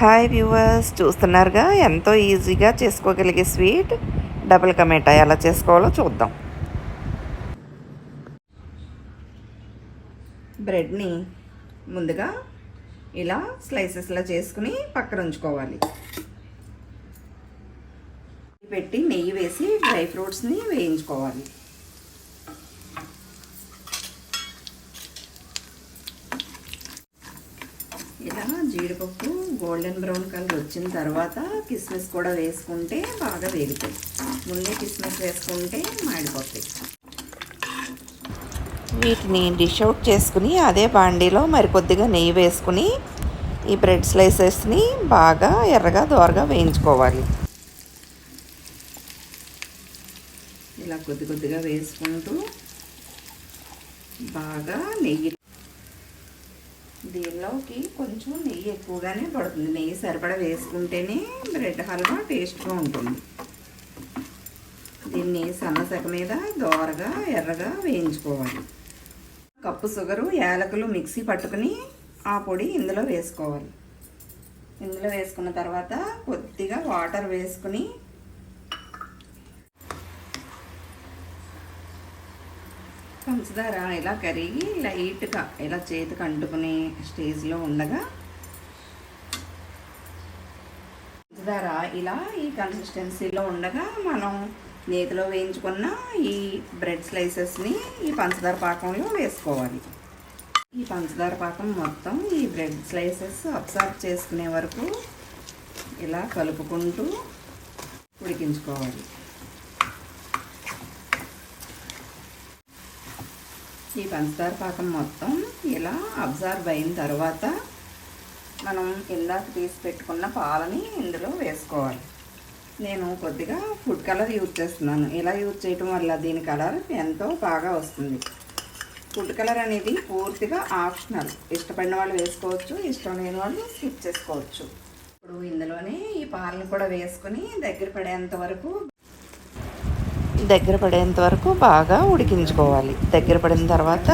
Hi viewers చూస్తున్నారుగా? ఎంతో ఈజీగా చేసుకోగలిగే స్వీట్ డబుల్ కమేటా. ఎలా చేసుకోవాలో చూద్దాం. బ్రెడ్ని ముందుగా ఇలా స్లైసెస్లా చేసుకుని పక్కన ఉంచుకోవాలి. పెట్టి నెయ్యి వేసి డ్రై ఫ్రూట్స్ని వేయించుకోవాలి ఇలా జీడిపప్పు గోల్డెన్ బ్రౌన్ కలర్ వచ్చిన తర్వాత కిస్మిస్ కూడా వేసుకుంటే బాగా వేగుతాయి. ముందే కిస్మిస్ వేసుకుంటే మాడిపోతాయి. వీటిని డిష్ అవుట్ చేసుకుని అదే బాండీలో మరి కొద్దిగా నెయ్యి వేసుకుని ఈ బ్రెడ్ స్లైసెస్ని బాగా ఎర్రగా దోరగా వేయించుకోవాలి. ఇలా కొద్ది కొద్దిగా వేసుకుంటూ బాగా నెయ్యి దీనిలోకి కొంచెం నెయ్యి ఎక్కువగానే పడుతుంది. నెయ్యి సరిపడా వేసుకుంటేనే బ్రెడ్ హల్వా టేస్ట్గా ఉంటుంది. దీన్ని సన్నసక మీద దోరగా ఎర్రగా వేయించుకోవాలి. కప్పు షుగరు యాలకులు మిక్సీ పట్టుకుని ఆ పొడి ఇందులో వేసుకోవాలి. ఇందులో వేసుకున్న తర్వాత కొద్దిగా వాటర్ వేసుకుని పంచదార ఇలా కరిగి లైట్గా ఇలా చేతికి అంటుకునే స్టేజ్లో ఉండగా పంచదార ఇలా ఈ కన్సిస్టెన్సీలో ఉండగా మనం నేతిలో వేయించుకున్న ఈ బ్రెడ్ స్లైసెస్ని ఈ పంచదార పాకంలో వేసుకోవాలి. ఈ పంచదార పాకం మొత్తం ఈ బ్రెడ్ స్లైసెస్ అబ్జర్వ్ చేసుకునే వరకు ఇలా కలుపుకుంటూ ఉడికించుకోవాలి. ఈ పంచదార పాకం మొత్తం ఇలా అబ్జర్వ్ అయిన తర్వాత మనం ఇందాక తీసి పెట్టుకున్న పాలని ఇందులో వేసుకోవాలి. నేను కొద్దిగా ఫుడ్ కలర్ యూజ్ చేస్తున్నాను. ఇలా యూజ్ చేయటం వల్ల దీని కలర్ ఎంతో బాగా వస్తుంది. ఫుడ్ కలర్ అనేది పూర్తిగా ఆప్షనల్. ఇష్టపడిన వాళ్ళు వేసుకోవచ్చు ఇష్టం లేని వాళ్ళు స్కిప్ చేసుకోవచ్చు. ఇప్పుడు ఇందులోనే ఈ పాలను కూడా వేసుకొని దగ్గర పడేంత వరకు దగ్గర పడేంత వరకు బాగా ఉడికించుకోవాలి. దగ్గర పడిన తర్వాత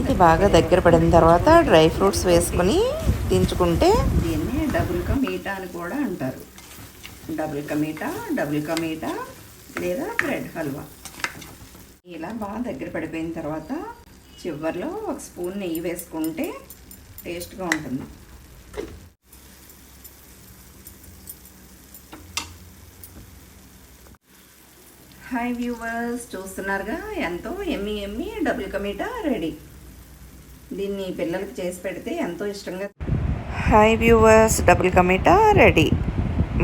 ఇది బాగా దగ్గర పడిన తర్వాత డ్రై ఫ్రూట్స్ వేసుకొని దించుకుంటే దీన్ని డబుల్ కా మీఠా అని కూడా అంటారు. డబుల్ కా మీఠా డబుల్ కా మీఠా లేదా బ్రెడ్ హల్వా. ఇలా బాగా దగ్గర పడిపోయిన తర్వాత చివరిలో ఒక స్పూన్ నెయ్యి వేసుకుంటే టేస్ట్గా ఉంటుంది. హాయ్ వ్యూవర్స్ చూస్తున్నారుగా? ఎంతో ఎమ్మి ఎమ్మి డబుల్ కమీటా రెడీ. దీన్ని పిల్లలకి చేసి పెడితే ఎంతో ఇష్టంగా హాయ్ వ్యూవర్స్ డబుల్ కమీటా రెడీ.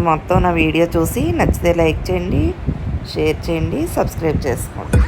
మొత్తం నా వీడియో చూసి నచ్చితే లైక్ చేయండి షేర్ చేయండి సబ్స్క్రైబ్ చేసుకోండి.